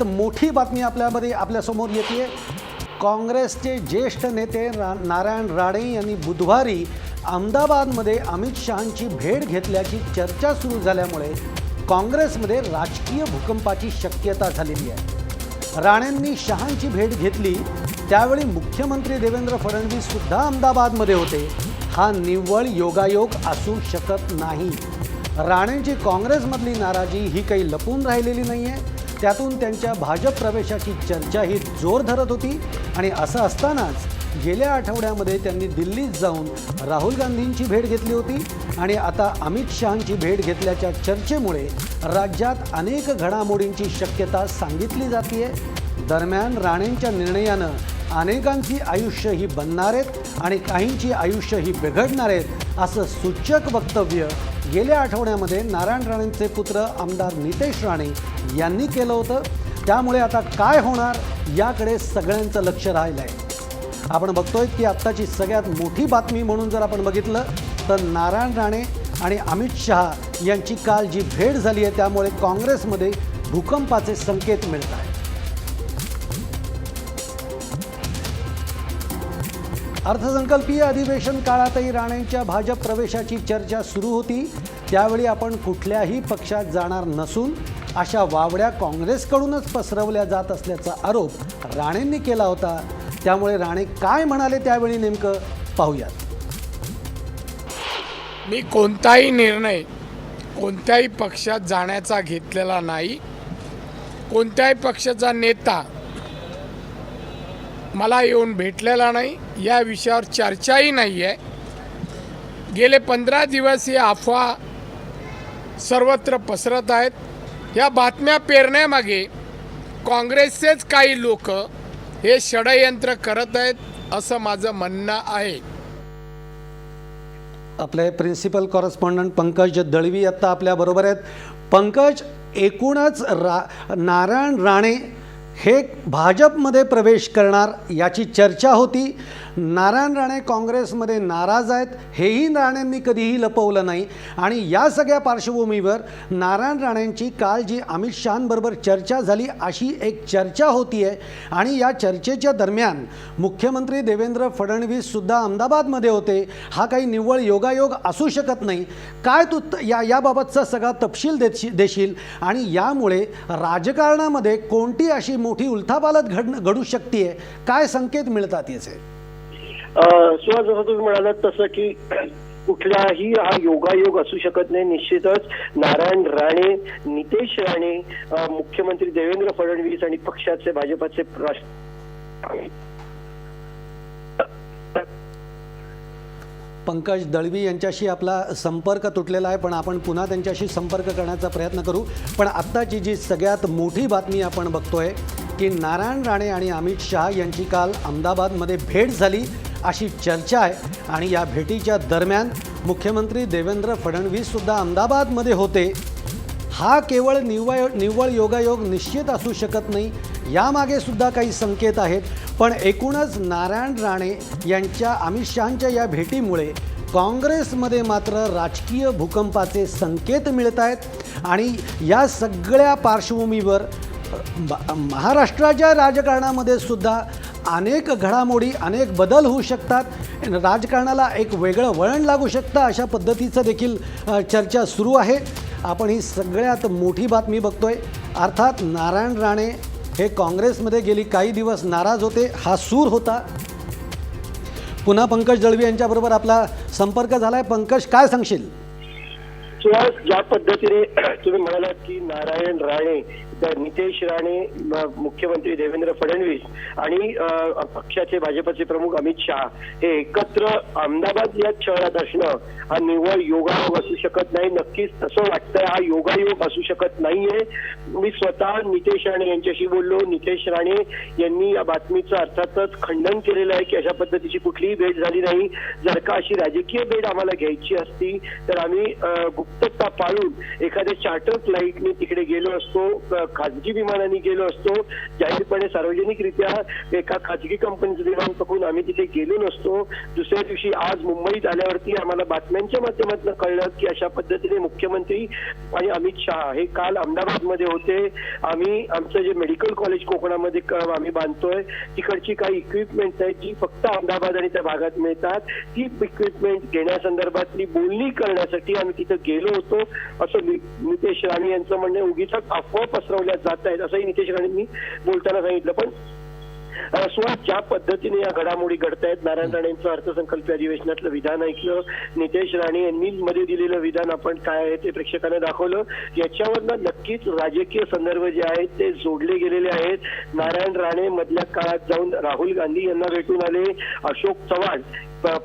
मोठी बातमी आपल्यामध्ये आपल्यासमोर येते काँग्रेसचे ज्येष्ठ नेते रा नारायण राणे यांनी बुधवारी अहमदाबादमध्ये अमित शहांची भेट घेतल्याची चर्चा सुरू झाल्यामुळे काँग्रेसमध्ये राजकीय भूकंपाची शक्यता झालेली आहे. राणेंनी शहांची भेट घेतली त्यावेळी मुख्यमंत्री देवेंद्र फडणवीस सुद्धा अहमदाबादमध्ये होते. हा निव्वळ योगायोग असू शकत नाही. राणेंची काँग्रेसमधली नाराजी ही काही लपून राहिलेली नाही आहे त्यातून त्यांच्या भाजप प्रवेशाची चर्चाही जोर धरत होती. आणि असं असतानाच गेल्या आठवड्यामध्ये त्यांनी दिल्लीत जाऊन राहुल गांधींची भेट घेतली होती. आणि आता अमित शहांची भेट घेतल्याच्या चर्चेमुळे राज्यात अनेक घडामोडींची शक्यता सांगितली जाते दरम्यान राणेंच्या निर्णयानं अनेकांची आयुष्य ही बनणार आहेत आणि काहींची आयुष्य ही बिघडणार आहेत असं सूचक वक्तव्य गेल्या आठवड्यामध्ये नारायण राणेंचे पुत्र आमदार नितेश राणे यांनी केलं होतं. त्यामुळे आता काय होणार याकडे सगळ्यांचं लक्ष राहिलं आहे आपण बघतोय की आत्ताची सगळ्यात मोठी बातमी म्हणून जर आपण बघितलं तर नारायण राणे आणि अमित शहा यांची काल जी भेट झाली आहे त्यामुळे काँग्रेसमध्ये भूकंपाचे संकेत मिळत आहेत अर्थसंकल्पीय अधिवेशन काळातही राणेंच्या भाजप प्रवेशाची चर्चा सुरू होती. त्यावेळी आपण कुठल्याही पक्षात जाणार नसून अशा वावड्या काँग्रेसकडूनच पसरवल्या जात असल्याचा आरोप राणेंनी केला होता. त्यामुळे राणे काय म्हणाले त्यावेळी नेमकं पाहूयात. मी कोणताही निर्णय कोणत्याही पक्षात जाण्याचा घेतलेला नाही. कोणत्याही पक्षाचा नेता मला येऊन भेटलेला नाही या विषयावर चर्चाही नाही आहे गेले पंधरा दिवस ही अफवा सर्वत्र पसरत आहेत. या बातम्या पेरण्यामागे काँग्रेसचेच काही लोक हे षडयंत्र करत आहेत असं माझं म्हणणं आहे. आपले प्रिन्सिपल कॉरेस्पॉन्डंट पंकज दळवी आत्ता आपल्याबरोबर आहेत. पंकज एकूणच रा नारायण राणे हे भाजपमध्ये प्रवेश करणार याची चर्चा होती. नारायण राणे काँग्रेसमध्ये नाराज आहेत. हेही राणेंनी कधीही लपवलं नाही. आणि या सगळ्या पार्श्वभूमीवर नारायण राणेंची काल जी अमित शहांबरोबर चर्चा झाली अशी एक चर्चा होती आहे आणि या चर्चेच्या दरम्यान मुख्यमंत्री देवेंद्र फडणवीस सुद्धा अहमदाबादमध्ये होते. हा काही निव्वळ योगायोग असू शकत नाही. काय तू या याबाबतचा सगळा तपशील देशी देशील? आणि यामुळे राजकारणामध्ये कोणती अशी मोठी उलथापालत घड घडू शकते काय संकेत मिळतात याचे? सुहास जसं तुम्ही म्हणालात तसं की कुठलाही हा योगायोग असू शकत नाही. निश्चितच नारायण राणे नितेश राणे मुख्यमंत्री देवेंद्र फडणवीस आणि पक्षाचे भाजपाचे राष्ट्र पंकज दळवी यांच्याशी आपला संपर्क तुटलेला आहे पण आपण पुन्हा त्यांच्याशी संपर्क करण्याचा प्रयत्न करू. पण आत्ताची जी सगळ्यात मोठी बातमी आपण बघतोय की नारायण राणे आणि अमित शहा यांची काल अहमदाबादमध्ये भेट झाली. अशी चर्चा आहे. आणि या भेटीच्या दरम्यान मुख्यमंत्री देवेंद्र फडणवीससुद्धा अहमदाबादमध्ये होते. हा केवळ निव्वळ निव्वळ योगायोग निश्चित असू शकत नाही यामागे सुद्धा काही संकेत आहेत. पण एकूणच नारायण राणे यांच्या अमित शहांच्या या भेटीमुळे काँग्रेसमध्ये मात्र राजकीय भूकंपाचे संकेत मिळत आहेत. आणि या सगळ्या पार्श्वभूमीवर महाराष्ट्राच्या राजकारणामध्ये सुद्धा अनेक घडामोडी अनेक बदल होऊ शकतात. राजकारणाला एक वेगळं वळण लागू शकतं अशा पद्धतीचं देखील चर्चा सुरू आहे. आपण ही सगळ्यात मोठी बातमी बघतोय. अर्थात नारायण राणे हे काँग्रेसमध्ये गेली काही दिवस नाराज होते हा सूर होता. पुन्हा पंकज दळवी यांच्याबरोबर आपला संपर्क झालाय. पंकज काय सांगशील? ज्या पद्धतीने तुम्ही म्हणालात की नारायण राणे तर नितेश राणे मुख्यमंत्री देवेंद्र फडणवीस आणि पक्षाचे भाजपचे प्रमुख अमित शहा हे एकत्र अहमदाबाद या शहरात असणं हा निव्वळ योगायोग असू शकत नाही. नक्कीच तसं वाटतंय हा योगायोग असू शकत नाहीये. मी स्वतः नितेश राणे यांच्याशी बोललो. नितेश राणे यांनी या बातमीचं अर्थातच खंडन केलेलं आहे की अशा पद्धतीची कुठलीही भेट झाली नाही. जर का अशी राजकीय भेट आम्हाला घ्यायची असती तर आम्ही गुप्तता पाळून एखाद्या चार्टर फ्लाईटने तिकडे गेलो असतो. खाजगी विमानाने गेलो असतो. जाहीरपणे सार्वजनिकरित्या एका खाजगी कंपनीचं विमान पकडून आम्ही तिथे गेलो नसतो. दुसऱ्या दिवशी आज मुंबईत आल्यावरती आम्हाला बातम्यांच्या माध्यमातून कळलं की अशा पद्धतीने मुख्यमंत्री आणि अमित शहा हे काल अहमदाबादमध्ये होते. आम्ही आमचं जे मेडिकल कॉलेज कोकणामध्ये आम्ही बांधतोय तिकडची काही इक्विपमेंट आहेत जी फक्त अहमदाबाद आणि त्या भागात मिळतात. ती इक्विपमेंट घेण्यासंदर्भातली बोलणी करण्यासाठी आम्ही तिथं गेलो होतो. असं नितेश राणे यांचं म्हणणं उगीच अफवा पसरवल्या जात आहेत असंही नितेश राणेंनी बोलताना सांगितलं. पण सुहास ज्या पद्धतीने या घडामोडी घडतायत नारायण राणेंचं अर्थसंकल्पीय अधिवेशनातलं विधान ऐकलं नितेश राणे यांनी मध्ये दिलेलं विधान आपण काय आहे ते प्रेक्षकांना दाखवलं. याच्यावरनं नक्कीच राजकीय संदर्भ जे आहेत ते जोडले गेलेले आहेत. नारायण राणे मधल्या काळात जाऊन राहुल गांधी यांना भेटून आले. अशोक चव्हाण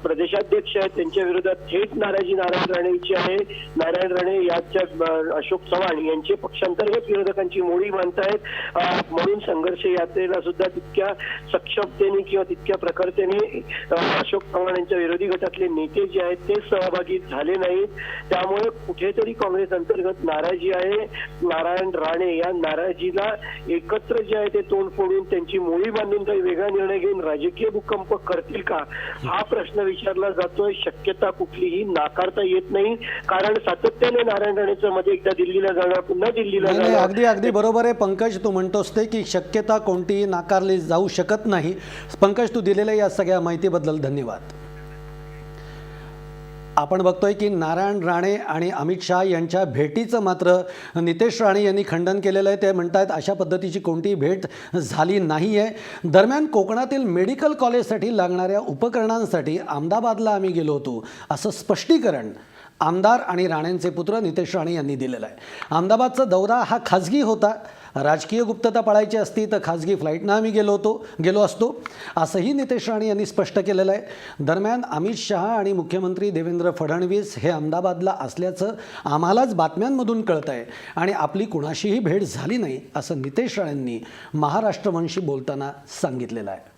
प्रदेशाध्यक्ष आहेत त्यांच्या विरोधात थेट नाराजी नारायण राणेंची आहे. नारायण राणे याच्या अशोक चव्हाण यांचे पक्षांतर्गत विरोधकांची मोडी बांधतायत अ, म्हणून संघर्ष यात्रेला सुद्धा तितक्या सक्षमतेने किंवा तितक्या प्रखरतेने अशोक चव्हाण यांच्या विरोधी गटातले नेते जे आहेत ते सहभागी झाले नाहीत. त्यामुळे कुठेतरी काँग्रेस अंतर्गत नाराजी आहे. नारायण राणे या नाराजीला एकत्र जे आहे ते तोंड फोडून त्यांची मोळी बांधून काही वेगळा निर्णय घेऊन राजकीय भूकंप करतील का? हा प्रश्न विचारला जातोय. शक्यता कुठलीही नाकारता येत नाही. कारण सातत्याने नारायण राणेचं मध्ये एकदा दिल्लीला जाणार पुन्हा दिल्लीला अगदी अगदी बरोबर आहे पंकज. तू म्हणतोस ते की शक्यता कोणतीही नाकारली जाऊ शकत नाही. पंकज तू दिलेल्या या सगळ्या माहितीबद्दल धन्यवाद. आपण बघतोय की नारायण राणे आणि अमित शहा यांच्या भेटीचं मात्र नितेश राणे यांनी खंडन केलेलं आहे. ते म्हणतात अशा पद्धतीची कोणतीही भेट झाली नाही आहे दरम्यान कोकणातील मेडिकल कॉलेजसाठी लागणाऱ्या उपकरणांसाठी अहमदाबादला आम्ही गेलो होतो. असं स्पष्टीकरण आमदार आणि राणेंचे पुत्र नितेश राणे यांनी दिलेलं आहे. अहमदाबादचा दौरा हा खाजगी होता. राजकीय गुप्तता पाळायची असती तर खाजगी फ्लाईटनं आम्ही गेलो होतो गेलो असतो. असंही नितेश राणे यांनी स्पष्ट केलेलं आहे. दरम्यान अमित शहा आणि मुख्यमंत्री देवेंद्र फडणवीस हे अहमदाबादला असल्याचं आम्हालाच बातम्यांमधून कळत आहे. आणि आपली कुणाशीही भेट झाली नाही असं नितेश राणेंनी महाराष्ट्रवंशी बोलताना सांगितलेलं आहे.